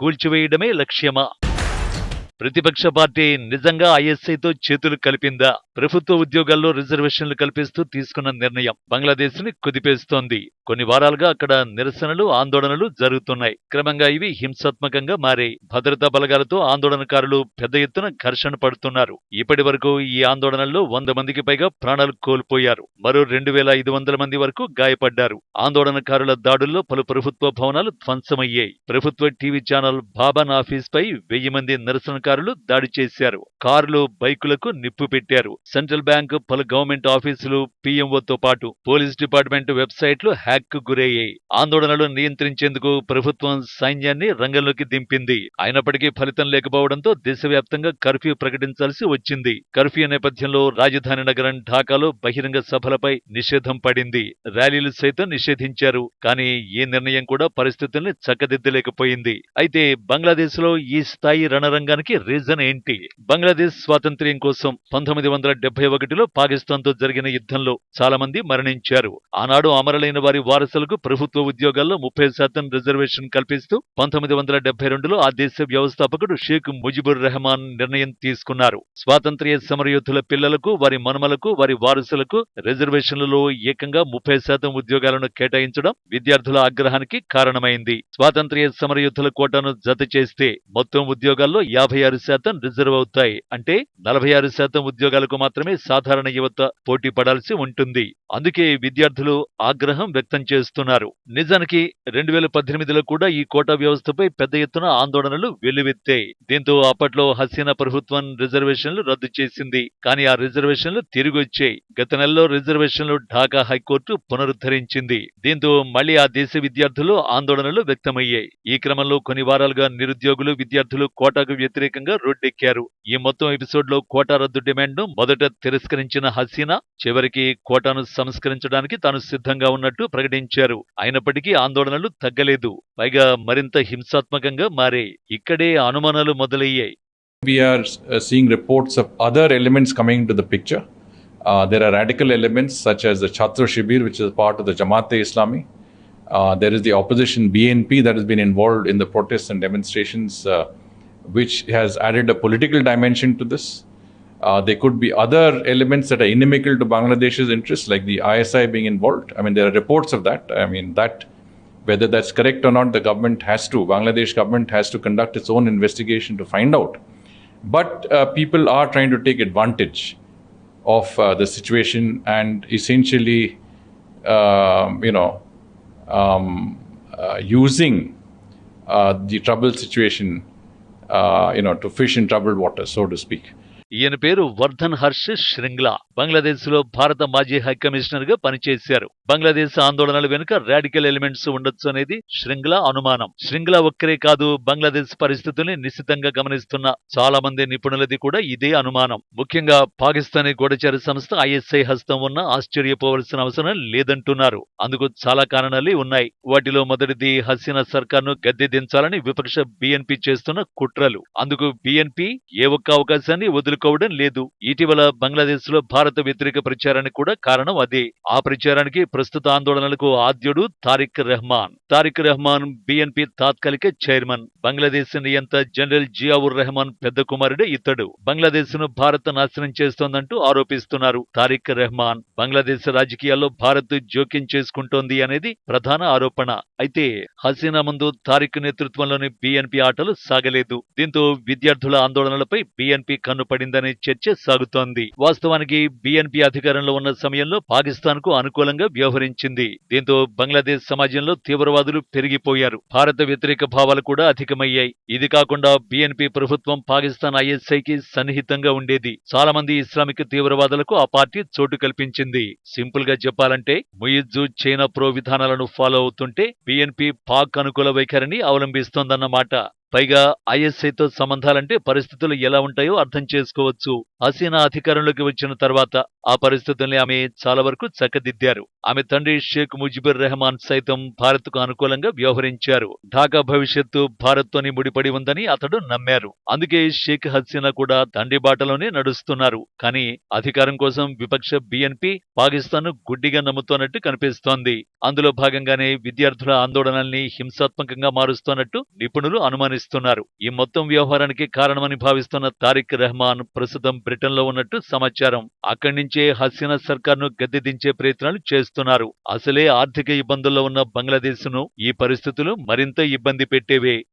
கூழ்ச்சுவையிடமே லட்சியமா? ప్రతిపక్ష పార్టీ నిజంగా ఐఎస్ఐతో చేతులు కలిపిందా? ప్రభుత్వ ఉద్యోగాల్లో రిజర్వేషన్లు కల్పిస్తూ తీసుకున్న నిర్ణయం బంగ్లాదేశ్ని కుదిపేస్తోంది. కొన్ని వారాలుగా అక్కడ నిరసనలు ఆందోళనలు జరుగుతున్నాయి. క్రమంగా ఇవి హింసాత్మకంగా మారాయి. భద్రతా బలగాలతో ఆందోళనకారులు పెద్ద ఎత్తున ఘర్షణ పడుతున్నారు. ఇప్పటి వరకు ఈ ఆందోళనల్లో వంద మందికి పైగా ప్రాణాలు కోల్పోయారు. మరో రెండు వేల ఐదు వందల మంది వరకు గాయపడ్డారు. ఆందోళనకారుల దాడుల్లో పలు ప్రభుత్వ భవనాలు ధ్వంసమయ్యాయి. ప్రభుత్వ టీవీ ఛానల్ బాబన్ ఆఫీస్ పై వెయ్యి మంది నిరసనకారులు దాడి చేశారు. కార్లు బైకులకు నిప్పు పెట్టారు. సెంట్రల్ బ్యాంక్ పలు గవర్నమెంట్ ఆఫీసులు పీఎంఓతో పాటు పోలీస్ డిపార్ట్మెంట్ వెబ్సైట్లు హ్యాక్కు గురయ్యాయి. ఆందోళనలు నియంత్రించేందుకు ప్రభుత్వం సైన్యాన్ని రంగంలోకి దింపింది. అయినప్పటికీ ఫలితం లేకపోవడంతో దేశవ్యాప్తంగా కర్ఫ్యూ ప్రకటించాల్సి వచ్చింది. కర్ఫ్యూ నేపథ్యంలో రాజధాని నగరం ఢాకాలో బహిరంగ సభలపై నిషేధం పడింది. ర్యాలీలు సైతం నిషేధించారు. కానీ ఈ నిర్ణయం కూడా పరిస్థితుల్ని చక్కదిద్దలేకపోయింది. అయితే బంగ్లాదేశ్లో ఈ స్థాయి రణరంగానికి రీజన్ ఏంటి? బంగ్లాదేశ్ స్వాతంత్ర్యం కోసం పంతొమ్మిది వందల డెబ్బై ఒకటిలో పాకిస్తాన్తో జరిగిన యుద్ధంలో చాలా మంది మరణించారు. ఆనాడు అమరులైన వారి వారసులకు ప్రభుత్వ ఉద్యోగాల్లో ముప్పై శాతం రిజర్వేషన్ కల్పిస్తూ పంతొమ్మిది వందల డెబ్బై రెండులో ఆ దేశ వ్యవస్థాపకుడు షేక్ ముజిబుర్ రెహమాన్ నిర్ణయం తీసుకున్నారు. స్వాతంత్ర్య సమరయోధుల పిల్లలకు వారి మనుమలకు వారి వారసులకు రిజర్వేషన్లలో ఏకంగా ముప్పై శాతం ఉద్యోగాలను కేటాయించడం విద్యార్థుల ఆగ్రహానికి కారణమైంది. స్వాతంత్ర్య సమరయోధుల కోటాను జత చేస్తే మొత్తం ఉద్యోగాల్లో యాభై ఆరు శాతం రిజర్వ్ అవుతాయి. అంటే నలభై ఆరు శాతం ఉద్యోగాలకు మాత్రమే సాధారణ యువత పోటీ పడాల్సి ఉంటుంది. అందుకే విద్యార్థులు ఆగ్రహం వ్యక్తం చేస్తున్నారు. నిజానికి రెండు వేల పద్దెనిమిదిలో కూడా ఈ కోటా వ్యవస్థపై పెద్ద ఎత్తున ఆందోళనలు వెల్లువెత్తాయి. దీంతో అప్పట్లో హసీనా ప్రభుత్వం రిజర్వేషన్లు రద్దు చేసింది. కానీ ఆ రిజర్వేషన్లు తిరిగి వచ్చాయి. గత నెలలో రిజర్వేషన్లు ఢాకా హైకోర్టు పునరుద్ధరించింది. దీంతో మళ్ళీ ఆ దేశ విద్యార్థులు ఆందోళనలు వ్యక్తమయ్యాయి. ఈ క్రమంలో కొన్ని వారాలుగా నిరుద్యోగులు విద్యార్థులు కోటాకు వ్యతిరేక వ్యతిరేకంగా రోడ్డెక్కారు ఈ మొత్తం ఎపిసోడ్లో కోటా రద్దు డిమాండ్ మొదట తిరస్కరించిన హసీనా చివరికి కోటాను సంస్కరించడానికి తాను సిద్ధంగా ఉన్నట్టు ప్రకటించారు అయినప్పటికీ ఆందోళనలు తగ్గలేదు పైగా మరింత హింసాత్మకంగా మారాయి ఇక్కడే అనుమానాలు మొదలయ్యాయి We are uh, seeing reports of other elements coming into the picture. Uh, there are radical elements such as the Chhatra Shibir, which is part of the Jamaat-e Islami. Uh, there is the opposition BNP that has been involved in the protests and demonstrations, uh, which has added a political dimension to this. Uh, there could be other elements that are inimical to Bangladesh's interests, like the ISI being involved. I mean, there are reports of that. I mean, that whether that's correct or not, the government has to, Bangladesh government has to conduct its own investigation to find out. But uh, people are trying to take advantage of uh, the situation and essentially, um, you know, um, uh, using uh, the troubled situation, you know, to fish in troubled waters, so to speak. ఈయన పేరు వర్ధన్ హర్ష్ శ్రింగ్లా బంగ్లాదేశ్లో భారత మాజీ high కమిషనర్గా పనిచేశారు. బంగ్లాదేశ్ ఆందోళనల వెనుక radical elements ఉండొచ్చు అనేది శ్రింగ్లా అనుమానం. శ్రింగ్లా ఒక్కరే కాదు బంగ్లాదేశ్ పరిస్థితుల్ని నిశ్చితంగా గమనిస్తున్న చాలా మంది నిపుణులది కూడా ఇదే అనుమానం. ముఖ్యంగా పాకిస్తానీ గూఢచార సంస్థ ఐఎస్ఐ హస్తం ఉన్న ఆశ్చర్యపోవలసిన అవసరం లేదంటున్నారు. అందుకు చాలా కారణాలే ఉన్నాయి. వాటిలో మొదటిది హసీనా సర్కార్ను గద్దె దించాలని విపక్ష బిఎన్పి చేస్తున్న కుట్రలు. అందుకు బిఎన్పి ఏ ఒక్క అవకాశాన్ని వదులుకోవడం లేదు. ఇటీవల బంగ్లాదేశ్లో భారత వ్యతిరేక ప్రచారానికి కూడా కారణం అదే. ఆ ప్రచారానికి ప్రస్తుత ఆందోళనలకు ఆద్యుడు తారిక్ రెహమాన్. తారిక్ రెహమాన్ బిఎన్పి తాత్కాలిక చైర్మన్. బంగ్లాదేశ్ నియంత జనరల్ జియావుర్ రెహమాన్ పెద్ద కుమారుడే ఇతడు. బంగ్లాదేశ్ను భారత్ నాశనం చేస్తోందంటూ ఆరోపిస్తున్నారు. తారిక్ రెహమాన్ బంగ్లాదేశ్ రాజకీయాల్లో భారత్ జోక్యం చేసుకుంటోంది అనేది ప్రధాన ఆరోపణ. అయితే హసీనా ముందు తారిక్ నేతృత్వంలోని బిఎన్పి ఆటలు సాగలేదు. దీంతో విద్యార్థుల ఆందోళనలపై బిఎన్పి కన్నుపడిందనే చర్చ సాగుతోంది. వాస్తవానికి బిఎన్పి అధికారంలో ఉన్న సమయంలో పాకిస్తాన్కు అనుకూలంగా వ్యవహరించింది. దీంతో బంగ్లాదేశ్ సమాజంలో తీవ్రవాదులు పెరిగిపోయారు. భారత వ్యతిరేక భావాలు కూడా అధికమయ్యాయి. ఇది కాకుండా బీఎన్పీ ప్రభుత్వం పాకిస్తాన్ ఐఎస్ఐకి సన్నిహితంగా ఉండేది. చాలా మంది ఇస్లామిక్ తీవ్రవాదులకు ఆ పార్టీ చోటు కల్పించింది. సింపుల్గా చెప్పాలంటే ముయిజ్జు చైనా ప్రో విధానాలను ఫాలో అవుతుంటే బీఎన్పీ పాక్ అనుకూల వైఖరిని అవలంబిస్తోందన్నమాట. పైగా ఐఎస్ఐతో సంబంధాలంటే పరిస్థితులు ఎలా ఉంటాయో అర్థం చేసుకోవచ్చు. హసీనా అధికారంలోకి వచ్చిన తర్వాత ఆ పరిస్థితుల్ని ఆమె చాలా వరకు చక్కదిద్దారు. ఆమె తండ్రి షేక్ ముజిబుర్ రెహమాన్ సైతం భారత్కు అనుకూలంగా వ్యవహరించారు. ఢాకా భవిష్యత్తు భారత్తోని ముడిపడి ఉందని అతడు నమ్మారు. అందుకే షేక్ హసీనా కూడా తండ్రి బాటలోనే నడుస్తున్నారు. కానీ అధికారం కోసం విపక్ష బీఎన్పీ పాకిస్తాన్ గుడ్డిగా నమ్ముతోన్నట్టు కనిపిస్తోంది. అందులో భాగంగానే విద్యార్థుల ఆందోళనల్ని హింసాత్మకంగా మారుస్తోన్నట్టు నిపుణులు అనుమానిస్తున్నారు. ఈ మొత్తం వ్యవహారానికి కారణమని భావిస్తున్న తారిక్ రెహమాన్ ప్రస్తుతం బ్రిటన్లో ఉన్నట్టు సమాచారం. అక్కడి నుంచి హసీనా సర్కార్ను గద్దె దించే ప్రయత్నాలు చేస్తున్నారు. అసలే ఆర్థిక ఇబ్బందుల్లో ఉన్న బంగ్లాదేశ్ను ఈ పరిస్థితులు మరింత ఇబ్బంది పెట్టేవే.